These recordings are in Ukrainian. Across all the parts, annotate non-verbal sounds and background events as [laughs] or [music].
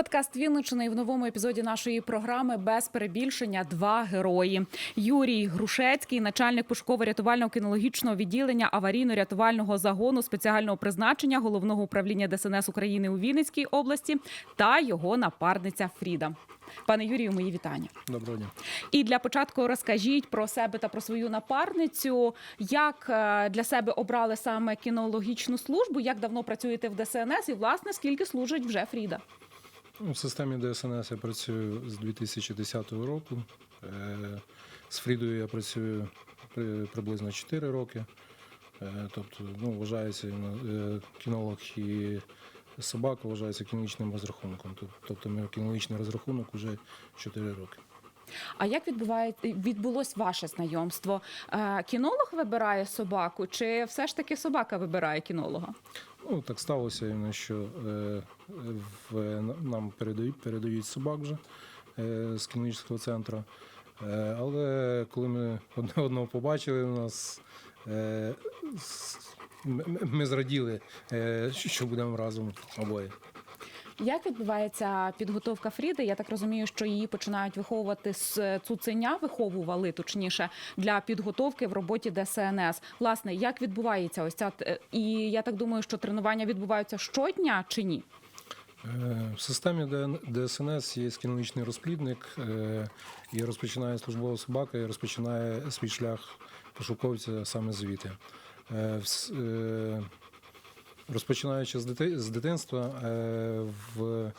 Подкаст Вінничини і в новому епізоді нашої програми без перебільшення два герої. Юрій Грушецький, начальник пошуково-рятувального кінологічного відділення аварійно-рятувального загону спеціального призначення головного управління ДСНС України у Вінницькій області, та його напарниця Фріда. Пане Юрію, мої вітання. Доброго дня. І для початку розкажіть про себе та про свою напарницю, як е, для себе обрали саме кінологічну службу, як давно працюєте в ДСНС, і власне скільки служить вже Фріда. Ну, В системі ДСНС я працюю з 2010 року. Е, З Фрідою я працюю приблизно 4 роки. Е, Тобто, ну, вважається е, кінолог і собака вважається кінологічним розрахунком. Тобто кінологічний розрахунок вже 4 роки. А як відбуває відбулось ваше знайомство? Кінолог вибирає собаку, чи все ж таки собака вибирає кінолога? Ну, так сталося, що е, в, нам передають, передають собак вже е, з клінічного центру. Е, але коли ми одне [laughs] одного побачили, у нас ми зраділи, що будемо разом обоє. Як відбувається підготовка Фріди? Я так розумію, що її починають виховувати з цуценя, виховували точніше для підготовки в роботі ДСНС. Власне, як відбувається ось ця е, і я так думаю, що тренування відбуваються щодня чи ні? Е, В системі ДСНС є кінологічний розплідник, е, і розпочинає службова собака, і розпочинає свій шлях пошуковця саме звідти. Розпочинаючи з дити- з дитинства е, в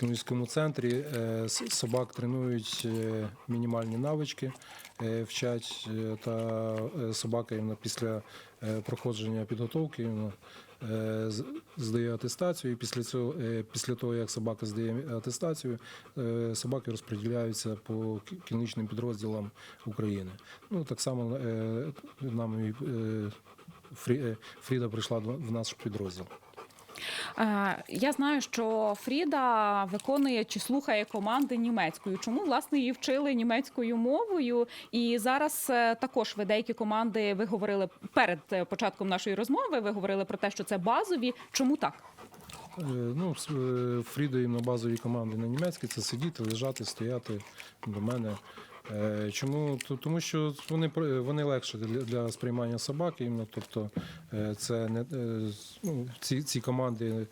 кінологічному центрі е, собак тренують е, мінімальні навички, вчать та собака після проходження підготовки е, здає атестацію. І після цього, після того, як собака здає атестацію, собаки розподіляються по кі- підрозділам України. Ну так само нам Фріда прийшла в наш підрозділ. Е, Я знаю, що Фріда виконує чи слухає команди німецькою. Чому власне її вчили німецькою мовою? І зараз е, також ви деякі команди ви говорили перед е, початком нашої розмови. Ви говорили про те, що це базові. Чому так? Е, Ну, е, Фріда їм на базовій команді на німецькій це сидіти, лежати, стояти до мене. Е, Чому? Тому що вони вони легше для, сприймання собаки. іменно, Тобто е, це не е, ну, ці, ці команди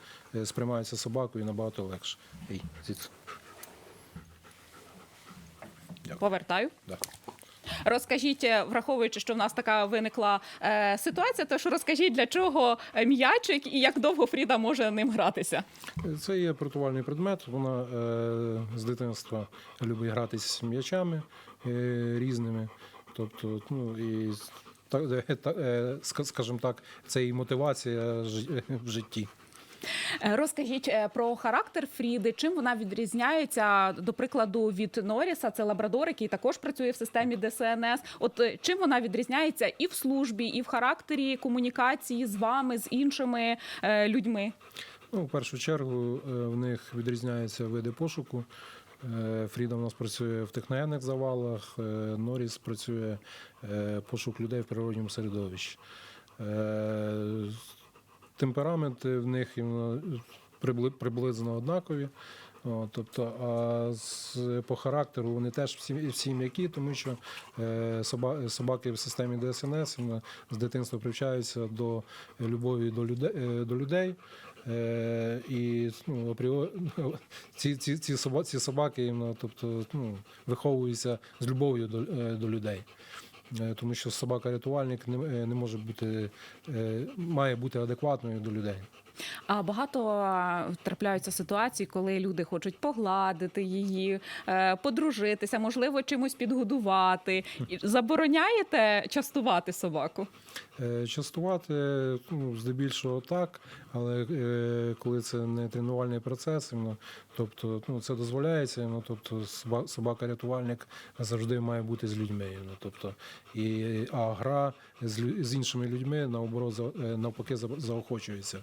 сприймаються собакою набагато легше. Повертаю. Да. Розкажіть, е, враховуючи, що в нас така виникла е, ситуація, то що розкажіть, для чого м'ячик і як довго Фріда може ним гратися? Це є портувальний предмет. Вона е, з дитинства любить гратися м'ячами е, різними. Тобто, ну і так, е, е, скажімо так, це і мотивація в житті. Е, Розкажіть е, про характер Фріди. Чим вона відрізняється, до прикладу, від Норіса? Це лабрадор, який також працює в системі ДСНС. От е, чим вона відрізняється і в службі, і в характері комунікації з вами, з іншими людьми? Ну, в першу чергу в них відрізняються види пошуку. Фріда у нас працює в техногенних завалах, Норіс працює пошук людей в природньому середовищі. Е, Темпераменти в них приблизно однакові. Тобто, а по характеру вони теж всі, всі м'які, тому що е, соба, собаки в системі ДСНС з дитинства привчаються до любові до людей. До людей. Е, і ну, [laughs] ці, ці, ці, соба, ці собаки тобто, ну, виховуються з любов'ю до, е, до людей. Е, Тому що собака-рятувальник не, е, може бути, е, має бути адекватною до людей. А багато трапляються ситуації, коли люди хочуть погладити її, е, подружитися, можливо, чимось підгодувати. Забороняєте частувати собаку? Е, Частувати ну, здебільшого так, але е, коли це не тренувальний процес, тобто ну, це дозволяється, іменно, тобто собака-рятувальник завжди має бути з людьми. Іменно, тобто, і, а гра з, іншими людьми наоборот за- е, навпаки за- заохочується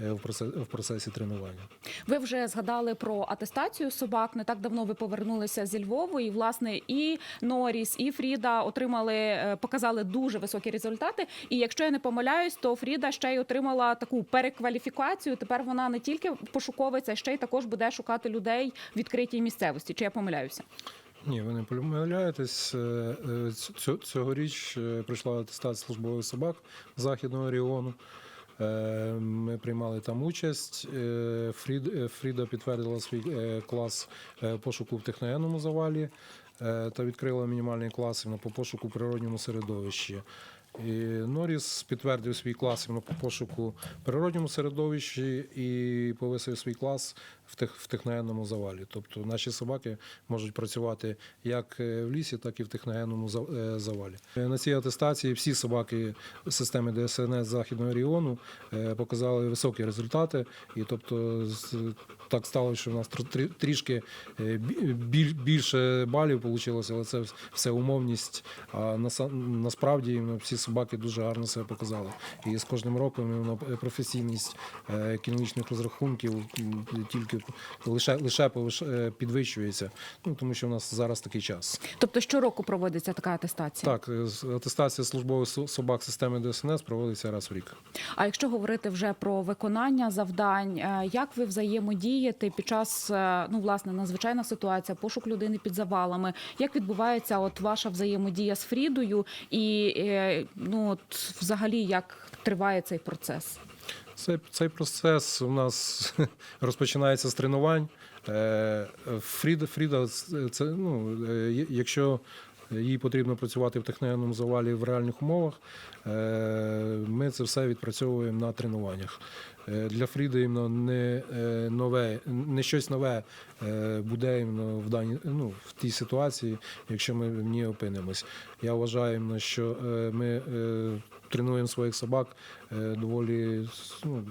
е, в процесі тренування. Ви вже згадали про атестацію собак. Не так давно ви повернулися зі Львову, і власне і Норіс, і Фріда отримали, е, показали дуже високі результати. І якщо я не помиляюсь, то Фріда ще й отримала таку перекваліфікацію. Тепер вона не тільки пошуковиця, ще й також буде шукати людей в відкритій місцевості. Чи я помиляюся? Ні, ви не помиляєтесь. Е, е, ць- Цьогоріч прийшла атестат службових собак Західного регіону. Е, Ми приймали там участь. Е, Фрід, е, Фріда підтвердила свій е, клас е, пошуку в техногенному завалі е, та відкрила мінімальний клас іменно по пошуку в природньому середовищі. Норіс підтвердив свій клас по пошуку в природньому середовищі і повисив свій клас в, тех, в техногенному завалі. Тобто наші собаки можуть працювати як е, в лісі, так і в техногенному е, завалі. Е, На цій атестації всі собаки системи ДСНС Західного регіону показали високі результати. І тобто так сталося, що в нас трішки бі- біль- більше балів вийшло, але це все умовність. А насправді ну, всі собаки дуже гарно себе показали. І з кожним роком ну, професійність е, кінологічних розрахунків тільки лише, лише е, підвищується. Ну тому що в нас зараз такий час. Тобто щороку проводиться така атестація. Так, е, атестація службових собак системи ДСНС проводиться раз в рік. А якщо говорити вже про виконання завдань, е, як ви взаємодієте під час е, ну власне надзвичайна ситуація, пошук людини під завалами? Як відбувається от ваша взаємодія з Фрідою, і е, ну от взагалі як триває цей процес? Цей, цей процес у нас [laughs] розпочинається з тренувань. Е, Фріда, Фріда це ну, е, якщо їй потрібно працювати в техногенному завалі в реальних умовах, е, ми це все відпрацьовуємо на тренуваннях. Е, Для Фріди не е, нове, не щось нове буде в даній ну, в тій ситуації, якщо ми в ній опинимось. Я вважаю, що ми тренуємо своїх собак доволі ну,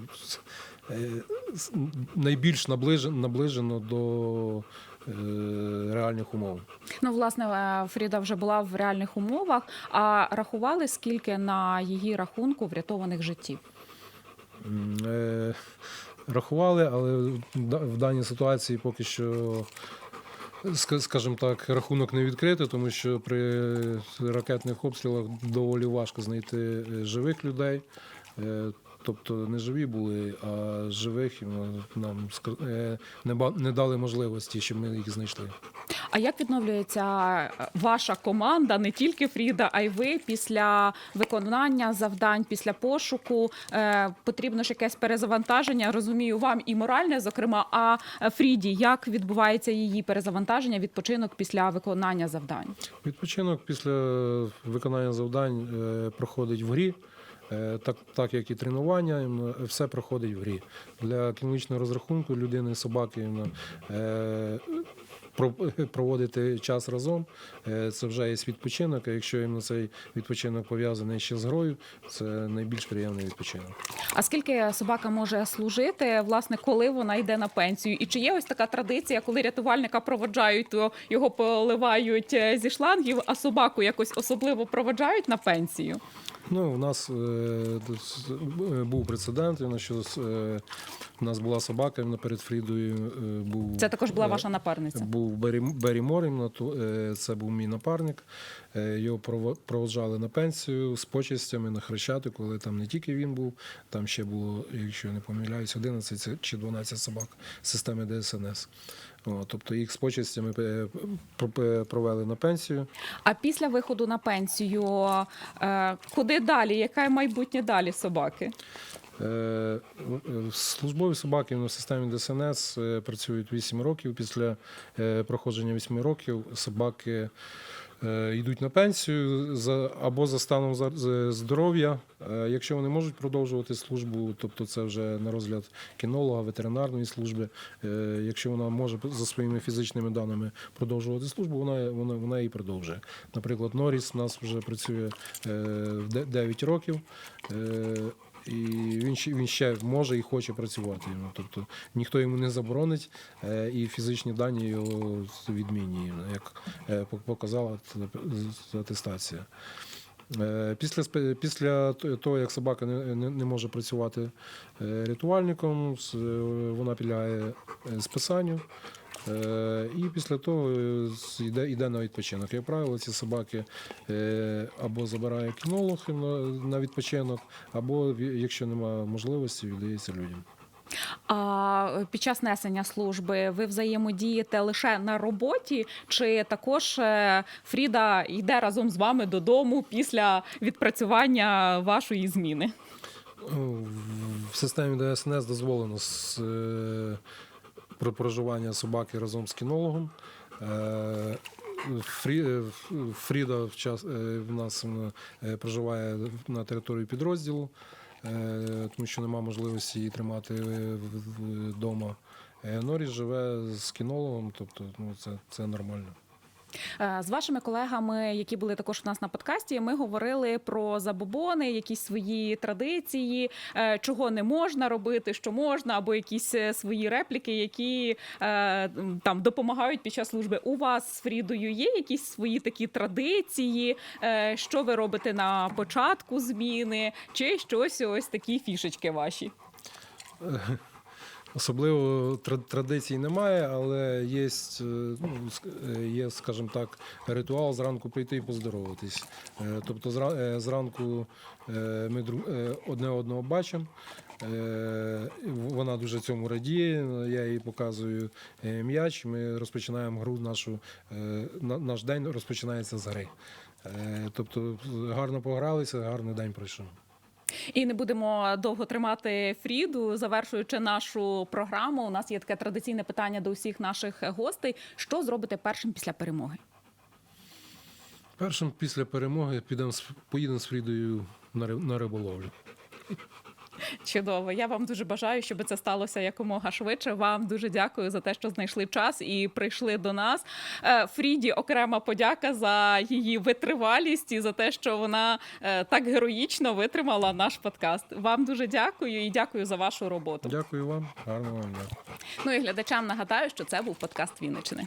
найбільш наближено, наближено до реальних умов. Ну власне е, Фріда вже була в реальних умовах. А рахували скільки на її рахунку врятованих життів? Е, рахували, але в даній ситуації поки що. Скажімо так, рахунок не відкритий, тому що при ракетних обстрілах доволі важко знайти е, живих людей. Тобто не живі були, а живих нам е, не дали можливості, щоб ми їх знайшли. А як відновлюється е, ваша команда, не тільки Фріда, а й ви після виконання завдань, після пошуку? Е, потрібно ж якесь перезавантаження, розумію, вам і моральне, зокрема. А Фріді, як відбувається її перезавантаження, відпочинок після виконання завдань? Відпочинок після виконання завдань проходить в грі. Е, Так, так як і тренування, все проходить в грі. Для клінічного розрахунку людини, собаки е, проводити час разом. е, Це вже є відпочинок. А якщо іменно цей відпочинок пов'язаний ще з грою, це найбільш приємний відпочинок. А скільки собака може служити, власне, коли вона йде на пенсію? І чи є ось така традиція, коли рятувальника проводжають, то його поливають е, зі шлангів, а собаку якось особливо проводжають на пенсію? Ну, у нас е, е, був прецедент, що е, у нас була собака іменно перед Фрідою. е, Був, Це також була ваша напарниця. Був Бері, Бері Мор, іменно, то, е, це був мій напарник. Е, Його прово- проводжали на пенсію з почестями на Хрещатику, але там не тільки він був, там ще було, якщо я не помиляюсь, 11 чи 12 собак системи ДСНС. О, тобто їх з почестями е, провели на пенсію. А після виходу на пенсію, куди далі? Яке майбутнє далі собаки? Е, Службові собаки в системі ДСНС е, працюють 8 років. Після е, проходження 8 років собаки йдуть на пенсію або за станом здоров'я. Якщо вони можуть продовжувати службу, тобто це вже на розгляд кінолога, ветеринарної служби. Якщо вона може за своїми фізичними даними продовжувати службу, вона вона, вона і продовжує. Наприклад, Норіс у нас вже працює е, де- 9 років. І він ще він ще може і хоче працювати. Ну, тобто ніхто йому не заборонить, е, і фізичні дані його відмінні, як е, показала атестація. Е, Після, після того, як собака не, не, не може працювати рятувальником, вона підлягає списанню. Е, І після того е, йде, йде на відпочинок. Як правило, ці собаки е, або забирає кінолог на, відпочинок, або якщо немає можливості, віддається людям. А під час несення служби ви взаємодієте лише на роботі, чи також Фріда йде разом з вами додому після відпрацювання вашої зміни? В системі ДСНС дозволено з, про проживання собаки разом з кінологом. Е, е, Фріда в, час, е, в нас проживає на території підрозділу, тому що немає можливості її тримати вдома. Норі живе з кінологом, тобто ну, це, це нормально. Е, З вашими колегами, які були також у нас на подкасті, ми говорили про забобони, якісь свої традиції, е, чого не можна робити, що можна, або якісь е, свої репліки, які там допомагають під час служби. У вас з Фрідою є якісь свої такі традиції, що ви робите на початку зміни, чи щось ось такі фішечки ваші? [laughs] Особливо тра- традицій немає, але є, ну, е, є, скажімо так, ритуал зранку прийти і поздороватись. Е, Тобто е, зранку е, ми е, одне одного бачимо. Е, Вона дуже цьому радіє. Я їй показую е, м'яч. Ми розпочинаємо гру нашу. е, Наш день розпочинається з гри. Е, Тобто гарно погралися, гарний день пройшов. І не будемо довго тримати Фріду. Завершуючи нашу програму, у нас є таке традиційне питання до усіх наших гостей: що зробите першим після перемоги? Першим після перемоги підемо поїдемо з Фрідою на риболовлю. Чудово. Я вам дуже бажаю, щоб це сталося якомога швидше. Вам дуже дякую за те, що знайшли час і прийшли до нас. Е, Фріді окрема подяка за її витривалість і за те, що вона е, так героїчно витримала наш подкаст. Вам дуже дякую і дякую за вашу роботу. Дякую вам, гарного вам дня. Ну і глядачам нагадаю, що це був подкаст Вінничини.